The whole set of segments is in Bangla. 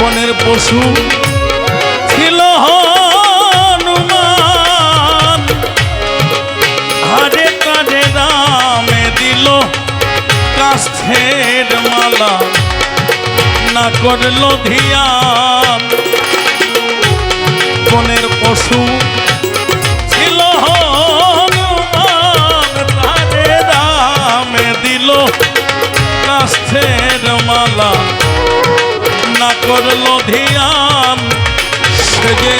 বনের পশু ছিল হনুমান। হারে কাজে রামে দিল কাষ্ঠের মালা, না করল ধিয়ান। বনের পশু ছিল হনুমান রাজে রামে দিল কাষ্ঠের মালা করল ধিয়ান। সে যে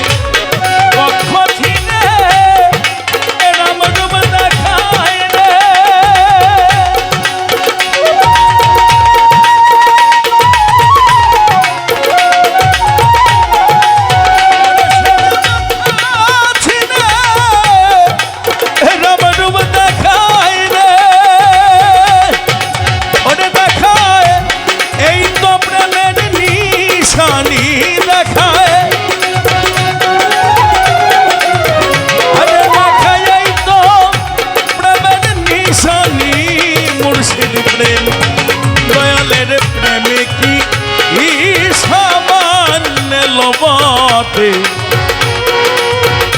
লবতে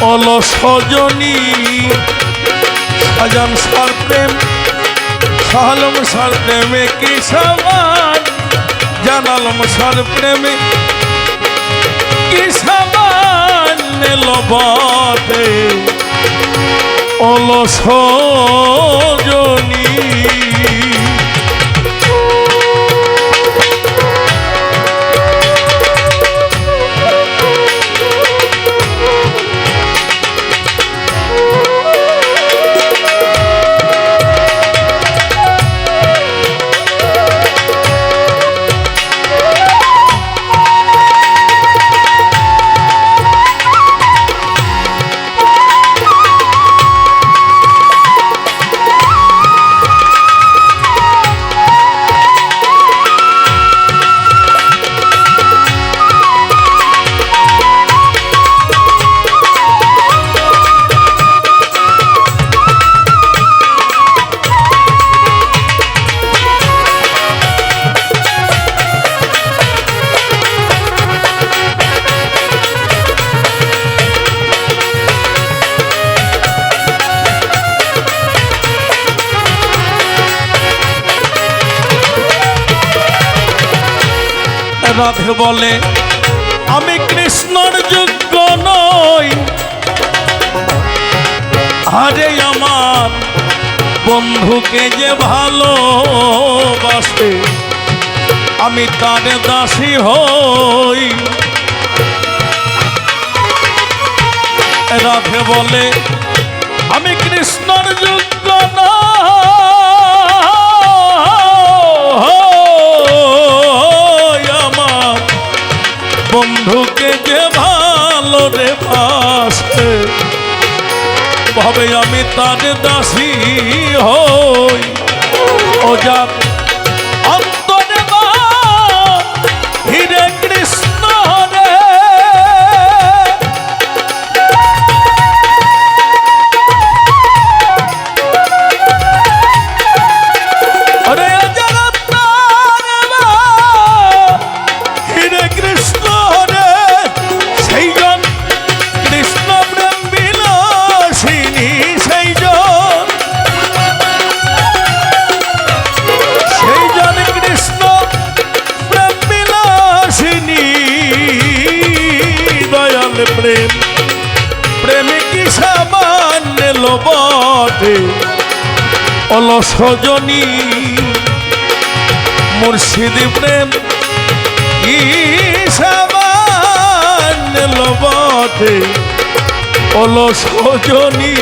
অলসজনী সাজান সার প্রেম, সালম সার প্রেমে কি সমান জানালম সার প্রেমে কি সমান লবতে অলসজনী রাধে বলে, আমি কৃষ্ণর যোগ্য নই। আরে আমার বন্ধুকে যে ভালোবাসে, আমি তার দাসী হই। রাধে বলে, আমি কৃষ্ণর যোগ্য নই। ভাবে আমি তার দাসী হই। ও যার লোবটে অলসজনী মুর্শিদ প্রেম লবটে অলসজনী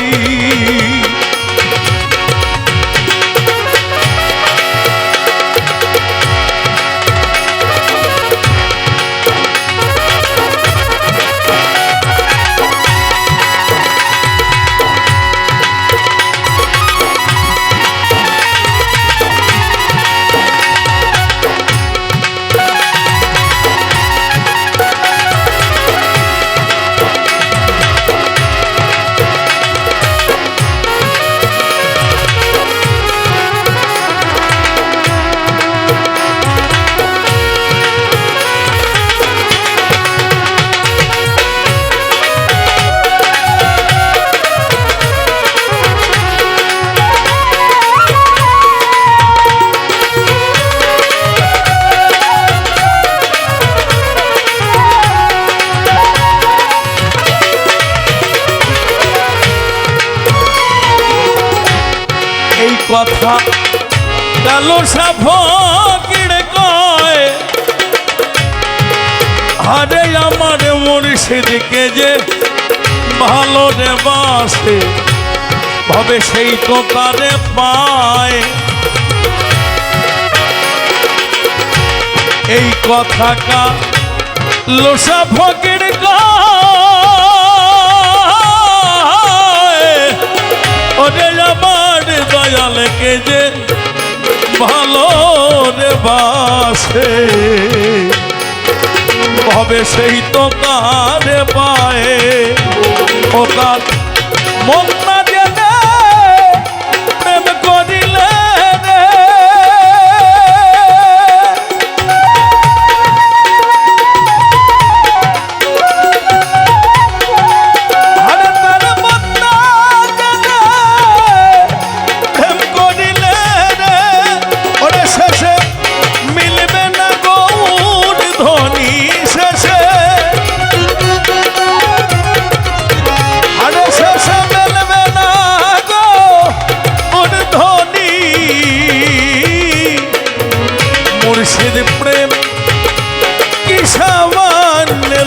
কথা। গেল সে ফকির কয়। আরে আমার মুর্শিদকে যে ভালো রে বাসে, ভাবে সেই তো তারে পায়। এই কথাটা লোসা ফকির কয় বাসে। হবে সেই তো কারে পায়ে ও তার মন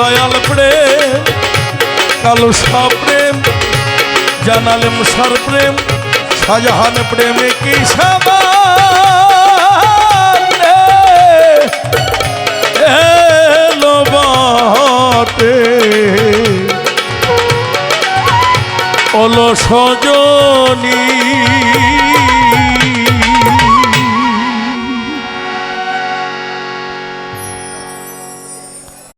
দয়াল প্রেম কালো সব প্রেম জানালে মুসার প্রেম শাহজাহান প্রেমে কি এলো বটে। সজনী